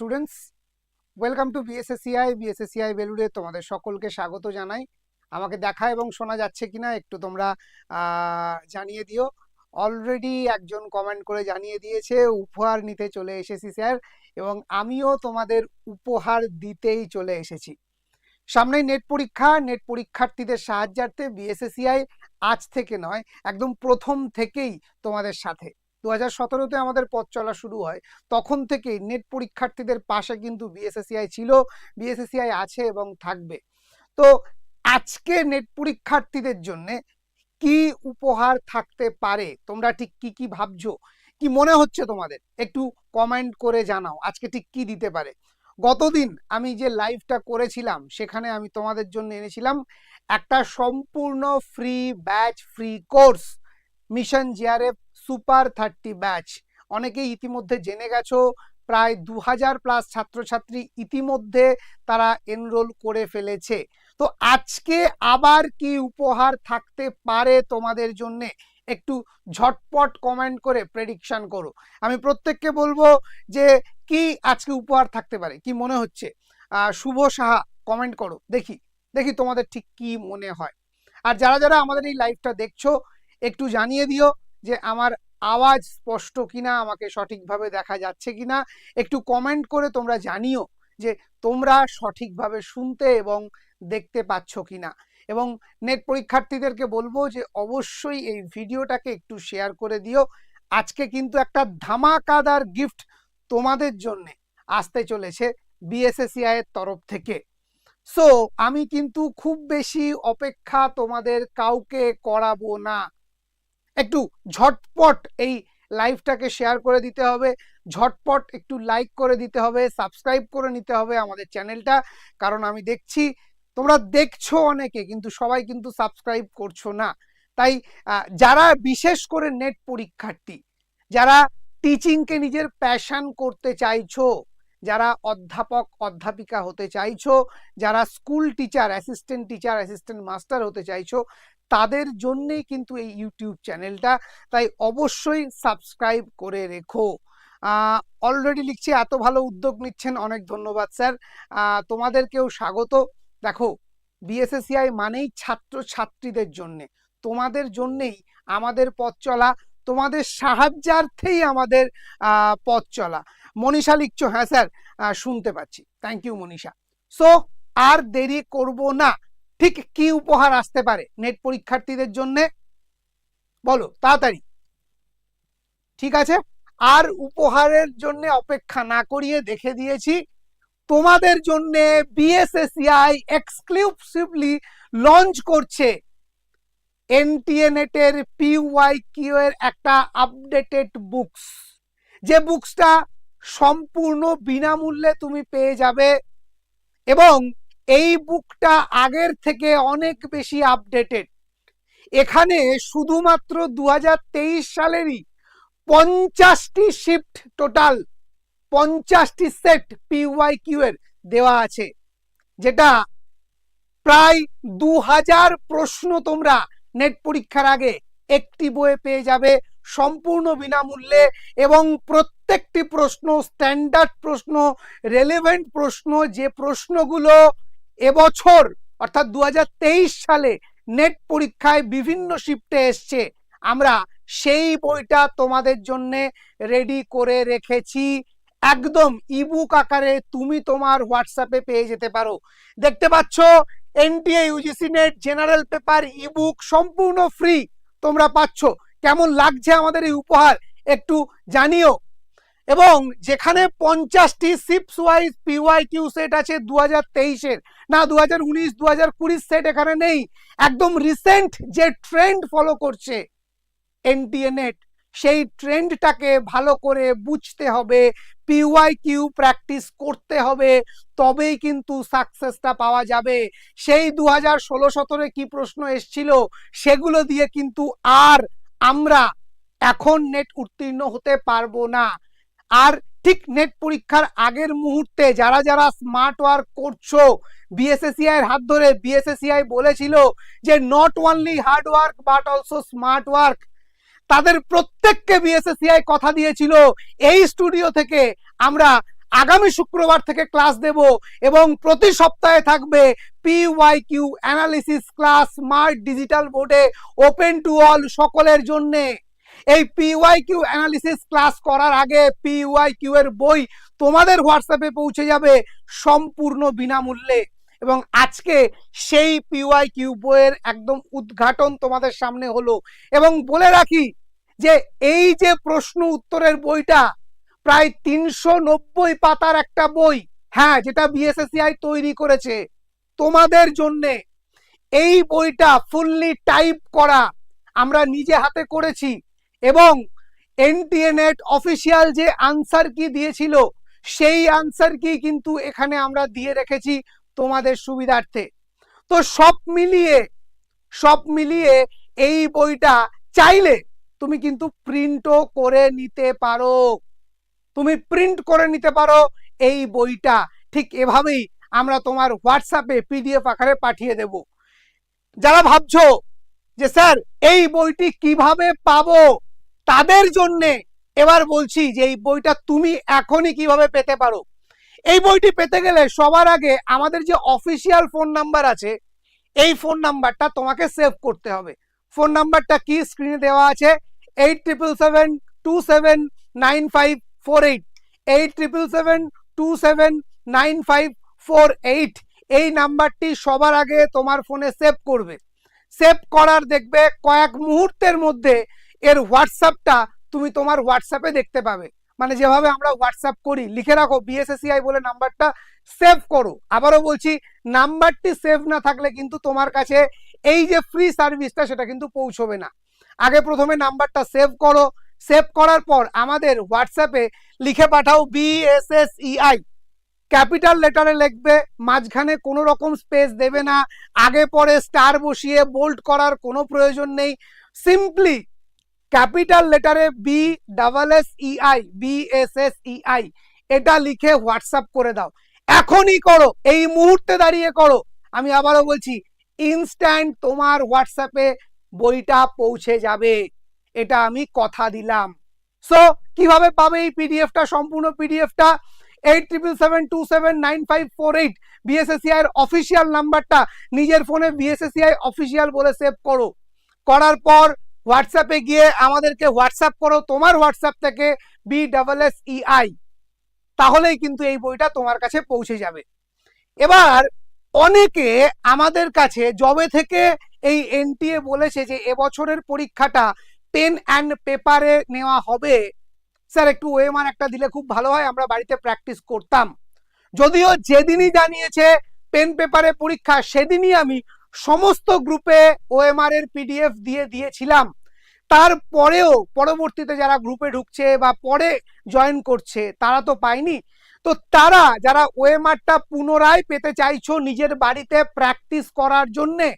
Students, welcome to BSACI BSACI বেলুড়ে তোমাদের সকলকে স্বাগত জানাই। আমাকে দেখা এবং শোনা যাচ্ছে কিনা একটু তোমরা জানিয়ে দিও। অলরেডি একজন কমেন্ট করে জানিয়ে দিয়েছে, উপহার নিতে চলে এসেছি স্যার এবং আমিও তোমাদের উপহার দিতেই চলে এসেছি। সামনেই নেট পরীক্ষা নেট পরীক্ষার্থীদের সাহায্যার্থে বিএসএসিআই আজ থেকে নয়, একদম প্রথম থেকেই তোমাদের সাথে। দু হাজার সতেরোতে আমাদের পথ চলা শুরু হয়। তখন থেকেই নেট পরীক্ষার্থীদের পাশে কিন্তু বিএসএসিআই ছিল বিএসএসিআই আছে এবং থাকবে। তো আজকে নেট পরীক্ষার্থীদের জন্য কি উপহার থাকতে পারে? তোমরা ঠিক কি কি ভাবছ? কি মনে হচ্ছে তোমাদের? একটু কমেন্ট করে জানাও, আজকে ঠিক কি দিতে পারে? গতদিন আমি যে লাইভটা করেছিলাম, সেখানে আমি তোমাদের জন্য এনেছিলাম একটা সম্পূর্ণ free batch free course mission JRF super thirty batch অনেকেই ইতিমধ্যে জেনে গেছো, প্রায় দু হাজার প্লাস ছাত্রছাত্রী ইতিমধ্যে তারা এনরোল করে ফেলেছে। তো আজকে আবার কি উপহার থাকতে পারে তোমাদের জন্য? একটু ঝটপট কমেন্ট করে প্রেডিকশন করো। আমি প্রত্যেককে বলব যে, কি আজকে উপহার থাকতে পারে? কি মনে হচ্ছে? শুভ সাহা কমেন্ট করো। দেখি দেখি তোমাদের ঠিক কি মনে হয়। আর যারা যারা আমাদের এই লাইভটা দেখছ, একটু জানিয়ে দিও। যে আমার আওয়াজ স্পষ্ট কিনা, আমাকে সঠিকভাবে দেখা যাচ্ছে কিনা, একটু কমেন্ট করে তোমরা জানিও যে তোমরা সঠিকভাবে শুনতে এবং দেখতে পাচ্ছ কিনা। এবং নেট পরীক্ষার্থীদেরকে বলব যে অবশ্যই এই ভিডিওটাকে একটু শেয়ার করে দিও। আজকে কিন্তু একটা ধামাকাদার গিফট তোমাদের জন্য আসতে চলেছে বিএসএসিআই এর তরফ থেকে। সো আমি কিন্তু খুব বেশি অপেক্ষা তোমাদের কাউকে করাবো না। একটু ঝটপট এই লাইভটাকে শেয়ার করে দিতে হবে, ঝটপট একটু লাইক করে দিতে হবে সাবস্ক্রাইব করে নিতে হবে আমাদের চ্যানেলটা কারণ আমি দেখছি, তোমরা দেখছ অনেকে, কিন্তু সবাই কিন্তু সাবস্ক্রাইব করছ না। তাই যারা বিশেষ করে নেট পরীক্ষার্থী, যারা টিচিংকে নিজের প্যাশান করতে চাইছো, যারা অধ্যাপক, অধ্যাপিকা হতে চাইছো, যারা school teacher assistant teacher assistant master হতে চাইছো তাদের জন্যেই কিন্তু এই ইউটিউব চ্যানেলটা তাই অবশ্যই সাবস্ক্রাইব করে রেখো। অলরেডি লিখছি, এত ভালো উদ্যোগ নিচ্ছেন, অনেক ধন্যবাদ স্যার। তোমাদেরকেও স্বাগত। দেখো বিএসএসিআই মানেই ছাত্র ছাত্রীদের জন্যে। তোমাদের জন্যেই আমাদের পথ চলা, তোমাদের সাহায্যার্থেই আমাদের পথ চলা। মনীষা লিখছো হ্যাঁ স্যার? শুনতে পাচ্ছি। Thank you Manisha. সো আর দেরি করব না। ঠিক কি উপহার আসতে পারে নেট পরীক্ষার্থীদের জন্য? বলো, তাড়াতাড়ি। ঠিক আছে? আর উপহারের জন্য অপেক্ষা না করিয়ে দেখে দিয়েছি, তোমাদের জন্য বিএসএসিআই এক্সক্লুসিভলি লঞ্চ করছে। এনটিএ নেটের পিওয়াই কিউ এর একটা আপডেটেড বুকস যে বুকসটা সম্পূর্ণ বিনামূল্যে তুমি পেয়ে যাবে এবং এই বুকটা আগের থেকে অনেক বেশি আপডেটেড এখানে শুধুমাত্র দু হাজার তেইশ সালেরই পঞ্চাশটি শিফট টোটাল পঞ্চাশটি সেট পিওয়াই কিউ এর দেওয়া আছে, যেটা প্রায় দু হাজার প্রশ্ন তোমরা নেট পরীক্ষার আগে একটি বইয়ে পেয়ে যাবে সম্পূর্ণ বিনামূল্যে এবং প্রত্যেকটি প্রশ্ন স্ট্যান্ডার্ড প্রশ্ন রেলেভেন্ট প্রশ্ন, যে প্রশ্নগুলো এবছর, অর্থাৎ দু হাজার তেইশ সালে নেট পরীক্ষায় বিভিন্ন শিফটে এসছে। আমরা সেই বইটা তোমাদের জন্য রেডি করে রেখেছি। একদম ইবুক আকারে তুমি তোমার হোয়াটসঅ্যাপে পেয়ে যেতে পারো। দেখতে পাচ্ছ NTA UGC NET general paper ebook সম্পূর্ণ ফ্রি তোমরা পাচ্ছ। কেমন লাগছে আমাদের এই উপহার, একটু জানিও। এবং যেখানে পঞ্চাশটি shifts wise P Y Q set আছে দু হাজার তেইশের। না দু হাজার উনিশ দু হাজার কুড়ির সেট এখানে নেই। একদম রিসেন্ট যে ট্রেন্ড ফলো করছে এনটিএ নেট সেই ট্রেন্ডটাকে ভালো করে বুঝতে হবে পিওয়াই কিউ প্র্যাকটিস করতে হবে, তবেই কিন্তু সাকসেসটা পাওয়া যাবে। সেই দু হাজার ষোলো সতেরো কি প্রশ্ন এসছিল, সেগুলো দিয়ে কিন্তু আর আমরা এখন নেট উত্তীর্ণ হতে পারব না। আর ঠিক নেট পরীক্ষার আগের মুহূর্তে যারা যারা স্মার্ট ওয়ার্ক করছ বিএসএসিআই এর হাত ধরে বিএসএসিআই বলেছিল যে not only hard work but also smart work তাদের প্রত্যেককে বিএসএসিআই কথা দিয়েছিল, এই স্টুডিও থেকে আমরা আগামী শুক্রবার থেকে ক্লাস দেব এবং প্রতি সপ্তাহে থাকবে P Y Q analysis class smart digital বোর্ডে ওপেন টু অল সকলের জন্যে। এই পিওয়াই কিউ অ্যানালিসিস ক্লাস করার আগে পিওয়াই কিউ এর বই তোমাদের হোয়াটসঅ্যাপে পৌঁছে যাবে সম্পূর্ণ বিনামূল্যে। এবং আজকে সেই পিওয়াই কিউ বইয়ের একদম উদ্ঘাটন তোমাদের সামনে হলো। এবং বলে রাখি যে এই যে প্রশ্ন উত্তরের বইটা প্রায় তিনশো নব্বই পাতার একটা বই হ্যাঁ যেটা বিএসএসিআই তৈরি করেছে, তোমাদের জন্যে এই বইটা ফুললি টাইপ করা আমরা নিজে হাতে করেছি। এবং এনটিএ নেট অফিসিয়াল যে আনসার কি দিয়েছিল, সেই আনসার কি কিন্তু এখানে আমরা দিয়ে রেখেছি তোমাদের সুবিধার্থে। তো সব মিলিয়ে সব মিলিয়ে এই বইটা চাইলে তুমি কিন্তু প্রিন্টও করে নিতে পারো। তুমি প্রিন্ট করে নিতে পারো এই বইটা। ঠিক এভাবেই আমরা তোমার হোয়াটসঅ্যাপে পিডিএফ আকারে পাঠিয়ে দেব। যারা ভাবছ যে স্যার এই বইটি কীভাবে পাবো তাদের জন্যে এবার বলছি যে এই বইটা তুমি এখনই কীভাবে পেতে পারো। এই বইটি পেতে গেলে সবার আগে আমাদের যে অফিসিয়াল ফোন নাম্বার আছে, এই ফোন নাম্বারটা তোমাকে সেভ করতে হবে। ফোন নাম্বারটা কি? স্ক্রিনে দেওয়া আছে eight triple seven two seven nine five four eight eight triple seven two seven nine five four eight এই নাম্বারটি সবার আগে তোমার ফোনে সেভ করবে। সেভ করার দেখবে কয়েক মুহূর্তের মধ্যে এর হোয়াটসঅ্যাপটা তুমি তোমার হোয়াটসঅ্যাপে দেখতে পাবে। মানে যেভাবে আমরা হোয়াটসঅ্যাপ করি, লিখে রাখো বিএসএসিআই বলে নাম্বারটা সেভ করো। আবারও বলছি, নাম্বারটি সেভ না থাকলে কিন্তু তোমার কাছে এই যে ফ্রি সার্ভিসটা সেটা কিন্তু পৌঁছবে না। আগে প্রথমে নাম্বারটা সেভ করো। সেভ করার পর আমাদের হোয়াটসঅ্যাপে লিখে পাঠাও বিএসএসইআই ক্যাপিটাল লেটারে লিখবে, মাঝখানে কোনো রকম স্পেস দেবে না। আগে পরে স্টার বসিয়ে বোল্ড করার কোনো প্রয়োজন নেই। Simply capital লেটারে B double S EI BSSEI এটা লিখে হোয়াটসঅ্যাপ করে দাও। এখনই করো, এই মুহূর্তে দাঁড়িয়ে করো। আমি আবারও বলছি ইনস্ট্যান্ট তোমার হোয়াটসঅ্যাপে বইটা পৌঁছে যাবে। এটা আমি কথা দিলাম। সো কীভাবে পাবে এই পিডিএফটা সম্পূর্ণ পিডিএফটা eight triple seven two seven nine five four eight BSSEI official নাম্বারটা নিজের ফোনে বিএসএসিআই অফিসিয়াল বলে সেভ করো। করার পর হোয়াটসঅ্যাপে গিয়ে আমাদেরকে হোয়াটসঅ্যাপ করো, তোমার হোয়াটসঅ্যাপ থেকে বি ডাবল এস ইআই তাহলেই কিন্তু এই বইটা তোমার কাছে পৌঁছে যাবে। এবার অনেকে আমাদের কাছে জবে থেকে এই এনটিএ বলেছে যে এবছরের পরীক্ষাটা পেন অ্যান্ড পেপারে নেওয়া হবে, স্যার একটু ওএমআর একটা দিলে খুব ভালো হয়, আমরা বাড়িতে প্র্যাকটিস করতাম। যদিও যেদিনই জানিয়েছে পেন পেপারে পরীক্ষা, সেদিনই আমি সমস্ত গ্রুপে ওএমআর এর পিডিএফ দিয়ে দিয়েছিলাম। তারপরেও পরবর্তীতে যারা গ্রুপে ঢুকছে বা পরে জয়েন করছে, তারা তো পায়নি। তো তারা যারা ওএমআরটা পুনরায় পেতে চাইছো নিজের বাড়িতে প্র্যাকটিস করার জন্যে,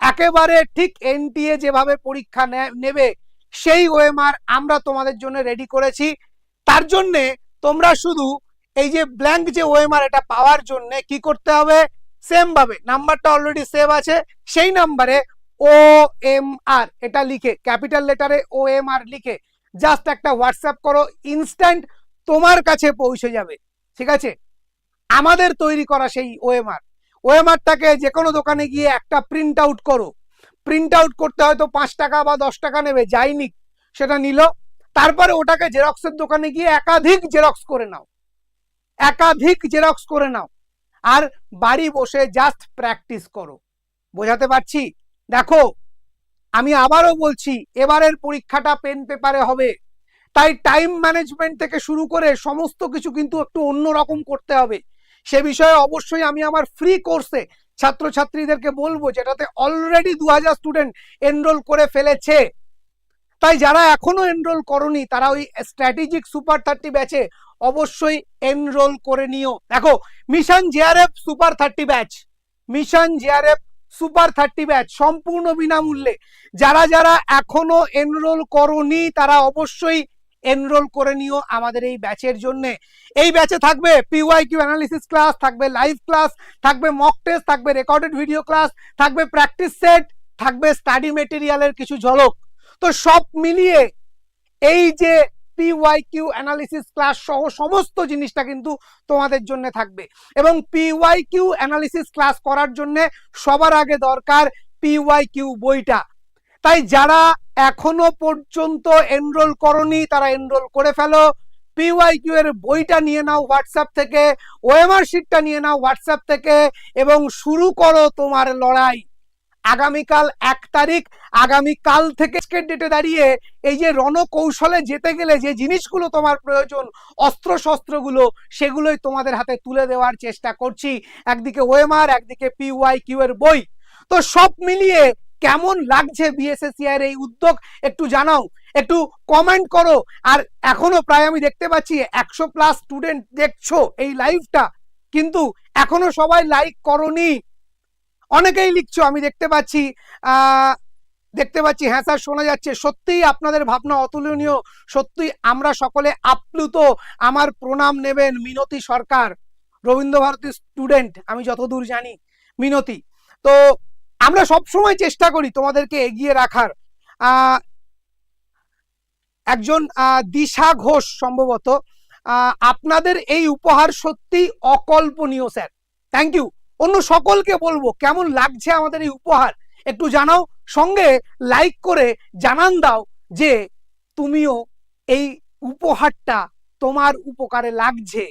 একেবারে ঠিক এনটিএ যেভাবে পরীক্ষা নেবে, সেই ওএমআর আমরা তোমাদের জন্য রেডি করেছি। তার জন্যে তোমরা শুধু এই যে ব্ল্যাঙ্ক যে ওএমআর এটা পাওয়ার জন্যে কি করতে হবে? সেম ভাবে নাম্বারটা অলরেডি সেভ আছে, সেই নাম্বারে ও এম আর এটা লিখে ক্যাপিটাল লেটারে ও এম আর লিখে জাস্ট একটা হোয়াটসঅ্যাপ করো ইনস্ট্যান্ট তোমার কাছে পৌঁছে যাবে, ঠিক আছে? আমাদের তৈরি করা সেই ওএমআর ওএমআরটাকে যে কোনো দোকানে গিয়ে একটা প্রিন্ট আউট করো। প্রিন্ট আউট করতে হয়তো পাঁচ টাকা বা দশ টাকা নেবে যাইনি সেটা নিল। তারপরে ওটাকে জেরক্সের দোকানে গিয়ে একাধিক জেরক্স করে নাও। একাধিক জেরক্স করে নাও। আর বাড়ি বসে জাস্ট প্র্যাকটিস করো। বোঝাতে পারছি? দেখো, আমি আবারও বলছি, এবারের পরীক্ষাটা পেন পেপারে হবে। তাই টাইম ম্যানেজমেন্ট থেকে শুরু করে সমস্ত কিছু কিন্তু একটু অন্যরকম করতে হবে। সে বিষয়ে অবশ্যই আমি আমার ফ্রি কোর্সে ছাত্রছাত্রীদেরকে বলব, যেটাতে অলরেডি দু হাজার স্টুডেন্ট এনরোল করে ফেলেছে। তাই যারা এখনও এনরোল করনি, তারা ওই স্ট্র্যাটেজিক সুপার থার্টি ব্যাচে অবশ্যই এনরোল করে নিও। দেখো mission JRF super thirty batch mission JRF super thirty batch সম্পূর্ণ বিনামূল্যে। যারা যারা এখনও এনরোল করনি, তারা অবশ্যই এনরোল করে নিও আমাদের এই ব্যাচের জন্য। এই ব্যাচে থাকবে পিওয়াই কিউ অ্যানালিসিস ক্লাস থাকবে লাইভ ক্লাস থাকবে মক টেস্ট থাকবে রেকর্ডেড ভিডিও ক্লাস থাকবে প্র্যাকটিস সেট থাকবে স্টাডি মেটেরিয়ালের কিছু ঝলক। তো সব মিলিয়ে এই যে পিওয়াই কিউ অ্যানালিসিস ক্লাস সহ সমস্ত জিনিসটা কিন্তু তোমাদের জন্য থাকবে। এবং পিওয়াই কিউ অ্যানালিসিস ক্লাস করার জন্য সবার আগে দরকার পিওয়াই কিউ বইটা। তাই যারা এখনও পর্যন্ত এনরোল করনি, তারা এনরোল করে ফেলো। পিওয়াই কিউ এর বইটা নিয়ে নাও হোয়াটসঅ্যাপ থেকে ওএমআর শিটটা নিয়ে নাও হোয়াটসঅ্যাপ থেকে, এবং শুরু করো তোমার লড়াই। আগামীকাল এক তারিখ, আগামীকাল থেকে ডেটে দাঁড়িয়ে এই যে রণকৌশলে যেতে গেলে যে জিনিসগুলো তোমার প্রয়োজন অস্ত্র শস্ত্রগুলো সেগুলোই তোমাদের হাতে তুলে দেওয়ার চেষ্টা করছি। একদিকে ওএমআর, একদিকে পিওয়াই কিউ এর বই। তো সব মিলিয়ে কেমন লাগছে বিএসএসসিআই এর এই উদ্যোগ? একটু জানাও, একটু কমেন্ট করো। আর এখনও প্রায় আমি দেখতে পাচ্ছি একশো প্লাস স্টুডেন্ট দেখছ এই লাইভটা কিন্তু এখনও সবাই লাইক করনি। অনেকেই লিখছো, আমি দেখতে পাচ্ছি দেখতে পাচ্ছি হ্যাঁ স্যার, শোনা যাচ্ছে। সত্যিই আপনাদের ভাবনা অতুলনীয় সত্যি আমরা সকলে আপ্লুত। আমার প্রণাম নেবেন মিনতি সরকার রবীন্দ্র ভারতী স্টুডেন্ট, আমি যতদূর জানি, মিনতি। তো আমরা সব সময় চেষ্টা করি তোমাদেরকে এগিয়ে রাখার। একজন দিশা ঘোষ সম্ভবত আপনাদের এই উপহার সত্যি অকল্পনীয়, স্যার। Thank you. অন্য সকলকে বলব, কেমন লাগছে আমাদের এই উপহার? একটু জানাও, সঙ্গে লাইক করে জানান দাও যে তুমিও এই উপহারটা তোমার উপকারে লাগছে।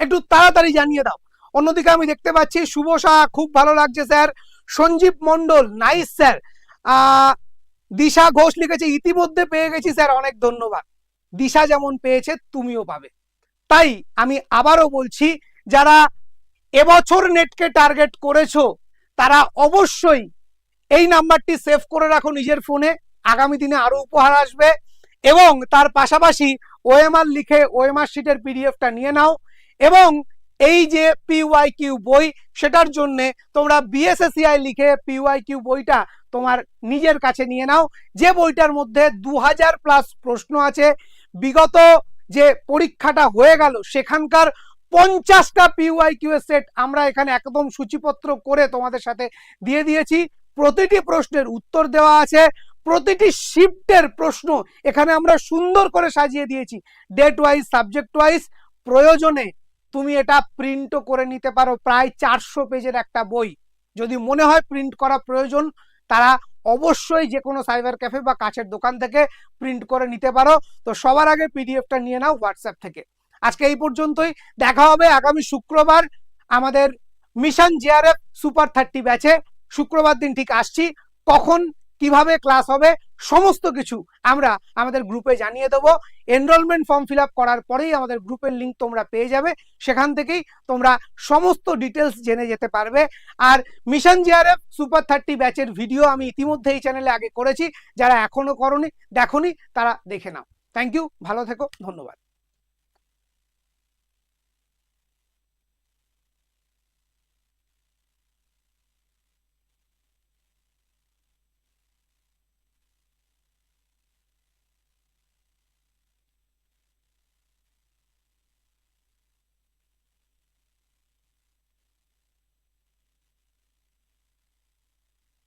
একটু তাড়াতাড়ি জানিয়ে দাও। অন্যদিকে আমি দেখতে পাচ্ছি, শুভ সাহা খুব ভালো লাগছে sir. Sanjib Mondal nice sir. Disha Ghosh লিখেছে, ইতিমধ্যে পেয়ে গেছি স্যার, অনেক ধন্যবাদ। দিশা যেমন পেয়েছে, তুমিও পাবে। তাই আমি আবারও বলছি, যারা এবছর নেটকে টার্গেট করেছ, তারা অবশ্যই এই নাম্বারটি সেভ করে রাখো নিজের ফোনে। আগামী দিনে আরও উপহার আসবে এবং তার পাশাপাশি ওএমআর লিখে ওএমআর শিটের পিডিএফটা নিয়ে নাও এবং এই যে পিওয়াই কিউ বই, সেটার জন্য তোমরা বিএসএসিআই লিখে পিওয়াই কিউ বইটা তোমার নিজের কাছে নিয়ে নাও। যে বইটার মধ্যে দু হাজার প্লাস প্রশ্ন আছে, বিগত যে পরীক্ষাটা হয়ে গেল, সেখানকার পঞ্চাশটা পিওয়াই কিউ সেট আমরা এখানে একদম সূচিপত্র করে তোমাদের সাথে দিয়ে দিয়েছি। প্রতিটি প্রশ্নের উত্তর দেওয়া আছে। প্রতিটি শিফটের প্রশ্ন এখানে আমরা সুন্দর করে সাজিয়ে দিয়েছি। ডেট ওয়াইজ সাবজেক্ট ওয়াইজ প্রয়োজনে তুমি এটা প্রিন্টও করে নিতে পারো। প্রায় চারশো পেজের একটা বই। যদি মনে হয় প্রিন্ট করা প্রয়োজন, তারা অবশ্যই যে কোনো সাইবার ক্যাফে বা কাছের দোকান থেকে প্রিন্ট করে নিতে পারো। তো সবার আগে পিডিএফটা নিয়ে নাও হোয়াটসঅ্যাপ থেকে। আজকে এই পর্যন্তই। দেখা হবে আগামী শুক্রবার আমাদের মিশন জিআরএফ সুপার থার্টি ব্যাচে। শুক্রবার দিন ঠিক আসছি। কখন, কীভাবে ক্লাস হবে, সমস্ত কিছু আমরা আমাদের গ্রুপে জানিয়ে দেবো। এনরোলমেন্ট ফর্ম ফিল করার পরেই আমাদের গ্রুপের লিঙ্ক তোমরা পেয়ে যাবে। সেখান থেকেই তোমরা সমস্ত ডিটেলস জেনে যেতে পারবে। আর মিশন জিআরএফ সুপার থার্টি ব্যাচের ভিডিও আমি ইতিমধ্যে এই চ্যানেলে আগে করেছি। যারা এখনও করনি, দেখনি, তারা দেখে নাও। থ্যাংক ইউ ভালো থেকো, ধন্যবাদ।